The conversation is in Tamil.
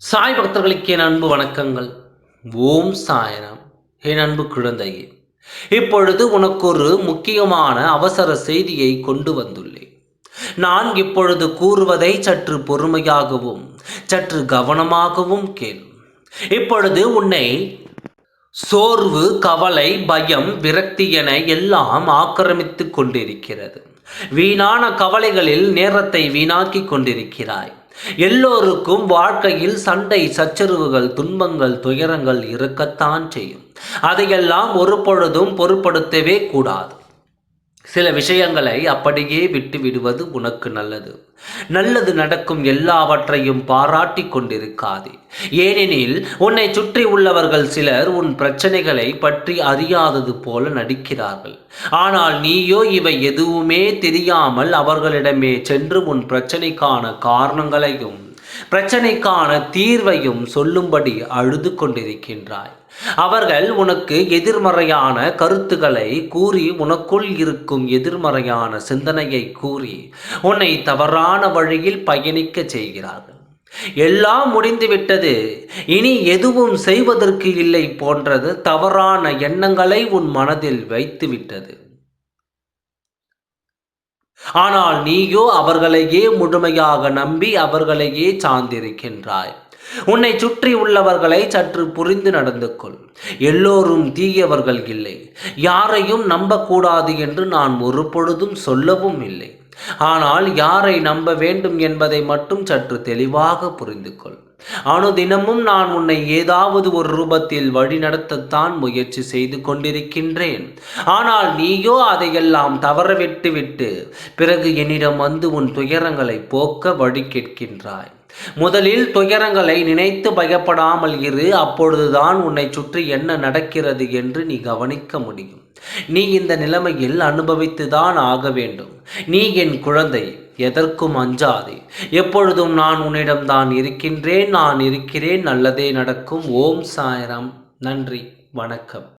சாய் பக்தர்களுக்கு என் அன்பு வணக்கங்கள். ஓம் சாயனம் என் அன்பு குழந்தையே இப்பொழுது உனக்கு ஒரு முக்கியமான அவசர செய்தியை கொண்டு வந்துள்ளேன். நான் இப்பொழுது கூறுவதை சற்று பொறுமையாகவும் சற்று கவனமாகவும் கேள். இப்பொழுது உன்னை சோர்வு கவலை பயம் விரக்தி என எல்லாம் ஆக்கிரமித்து கொண்டிருக்கிறது. வீணான கவலைகளில் நேரத்தை வீணாக்கி கொண்டிருக்கிறாய். எல்லோருக்கும் வாழ்க்கையில் சண்டை சச்சரவுகள் துன்பங்கள் துயரங்கள் இருக்கத்தான் செய்யும். அதையெல்லாம் ஒரு பொழுதும் பொருட்படுத்தவே கூடாது. சில விஷயங்களை அப்படியே விட்டு விடுவது உனக்கு நல்லது. நல்லது நடக்கும் எல்லாவற்றையும் பாராட்டி கொண்டிருக்காதே. ஏனெனில் உன்னை சுற்றி உள்ளவர்கள் சிலர் உன் பிரச்சனைகளை பற்றி அறியாதது போல நடிக்கிறார்கள். ஆனால் நீயோ இவை எதுவுமே தெரியாமல் அவர்களிடமே சென்று உன் பிரச்சனைக்கான காரணங்களையும் பிரச்சனைக்கான தீர்வையும் சொல்லும்படி அழுது கொண்டிருக்கின்றாய். அவர்கள் உனக்கு எதிர்மறையான கருத்துக்களை கூறி உனக்குள் இருக்கும் எதிர்மறையான சிந்தனையை கூறி உன்னை தவறான வழியில் பயணிக்க செய்கிறார்கள். எல்லாம் முடிந்துவிட்டது. இனி எதுவும் செய்வதற்கு இல்லை போன்றது தவறான எண்ணங்களை உன் மனதில் வைத்துவிட்டது. ஆனால் நீயோ அவர்களையே முழுமையாக நம்பி அவர்களையே சார்ந்திருக்கின்றாய். உன்னை சுற்றி உள்ளவர்களை சற்று புரிந்து நடந்து கொள். எல்லோரும் தீயவர்கள் இல்லை. யாரையும் நம்பக்கூடாது என்று நான் ஒரு பொழுதும் சொல்லவும் இல்லை. ஆனால் யாரை நம்ப வேண்டும் என்பதை மட்டும் சற்று தெளிவாக புரிந்து கொள் அனுதினமும் நான் உன்னை ஏதாவது ஒரு ரூபத்தில் வழிநடத்தத்தான் முயற்சி செய்து கொண்டிருக்கின்றேன். ஆனால் நீயோ அதையெல்லாம் தவறவிட்டு விட்டு பிறகு என்னிடம் வந்து உன் துயரங்களை போக்க வழி கேட்கின்றாய். முதலில் துயரங்களை நினைத்து பயப்படாமல் இரு அப்பொழுதுதான் உன்னை சுற்றி என்ன நடக்கிறது என்று நீ கவனிக்க முடியும். நீ இந்த நிலைமையில் அனுபவித்துதான் ஆக வேண்டும். நீ என் குழந்தை எதற்கும் அஞ்சாதே. எப்பொழுதும் நான் உன்னிடம் தான் இருக்கின்றேன் நான் இருக்கிறேன் நல்லதே நடக்கும். ஓம் சாயரம். நன்றி வணக்கம்.